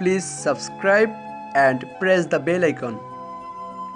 Please subscribe and press the bell icon.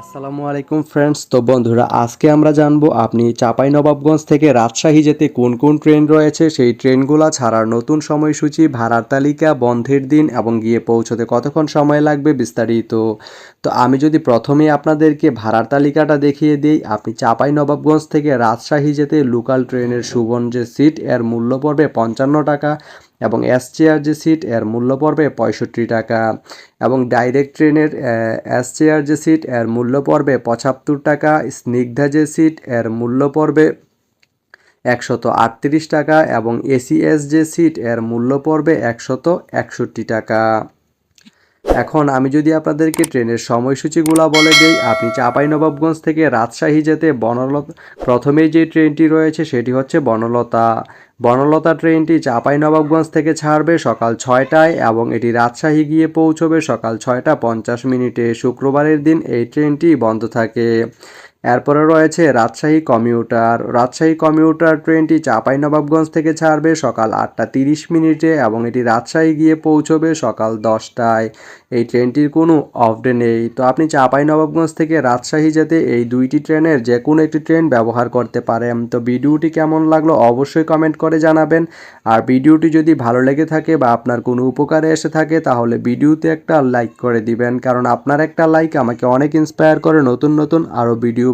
আসসালামু আলাইকুম friends তো বন্ধুরা, আজকে আমরা জানব আপনি চাপাই নবাবগঞ্জ থেকে রাজশাহী যেতে কোন কোন ট্রেন রয়েছে? সেই ট্রেনগুলো ছাড়ার নতুন সময়সূচি, ভাড়ার তালিকা, বন্ধের দিন এবং গিয়ে পৌঁছতে কতক্ষণ সময় লাগবে বিস্তারিত। তো আমি যদি প্রথমেই আপনাদেরকে ভাড়ার তালিকাটা দেখিয়ে দিই, আপনি চাপাই নবাবগঞ্জ থেকে রাজশাহী যেতে লোকাল ট্রেনের সুবন যে সিট এর মূল্য পড়বে পঞ্চান্ন টাকা। এবং এস চেয়ার যে সিট এর মূল্য পড়বে পঁয়ষট্টি টাকা এবং ডাইরেক্ট ট্রেনের এস চেয়ার যে সিট এর মূল্য পড়বে পঁচাত্তর টাকা, স্নিগ্ধা যে সিট এর মূল্য পড়বে একশত আটত্রিশ টাকা এবং এসি এস যে সিট এর মূল্য পড়বে একশত একষট্টি টাকা। এখন আমি যদি আপনাদেরকে ট্রেনের সময়সূচিগুলো বলে দিই, আপনি চাঁপাইনবাবগঞ্জ থেকে রাজশাহী যেতে বনলতা প্রথমেই যে ট্রেনটি রয়েছে সেটি হচ্ছে বনলতা। বনলতা ট্রেনটি চাঁপাইনবাবগঞ্জ থেকে ছাড়বে সকাল ছয়টায় এবং এটি রাজশাহী গিয়ে পৌঁছবে সকাল ছয়টা পঞ্চাশ মিনিটে। শুক্রবারের দিন এই ট্রেনটি বন্ধ থাকে। এরপরে রয়েছে রাজশাহী কমিউটার। রাজশাহী কমিউটার ট্রেনটি চাঁপাইনবাবগঞ্জ থেকে ছাড়বে সকাল আটটা তিরিশ মিনিটে এবং এটি রাজশাহী গিয়ে পৌঁছবে সকাল দশটায়। এই ট্রেনটির কোনো অফ ডে নেই। তো আপনি চাঁপাইনবাবগঞ্জ থেকে রাজশাহী যেতে এই দুইটি ট্রেনের যে কোনো একটি ট্রেন ব্যবহার করতে পারেন। তো ভিডিওটি কেমন লাগল অবশ্যই কমেন্ট করে জানাবেন। আর ভিডিওটি যদি ভালো লেগে থাকে বা আপনার কোনো উপকারে এসে থাকে তাহলে ভিডিওতে একটা লাইক করে দিবেন। কারণ আপনার একটা লাইক আমাকে অনেক ইন্সপায়ার করে নতুন নতুন আরও ভিডিও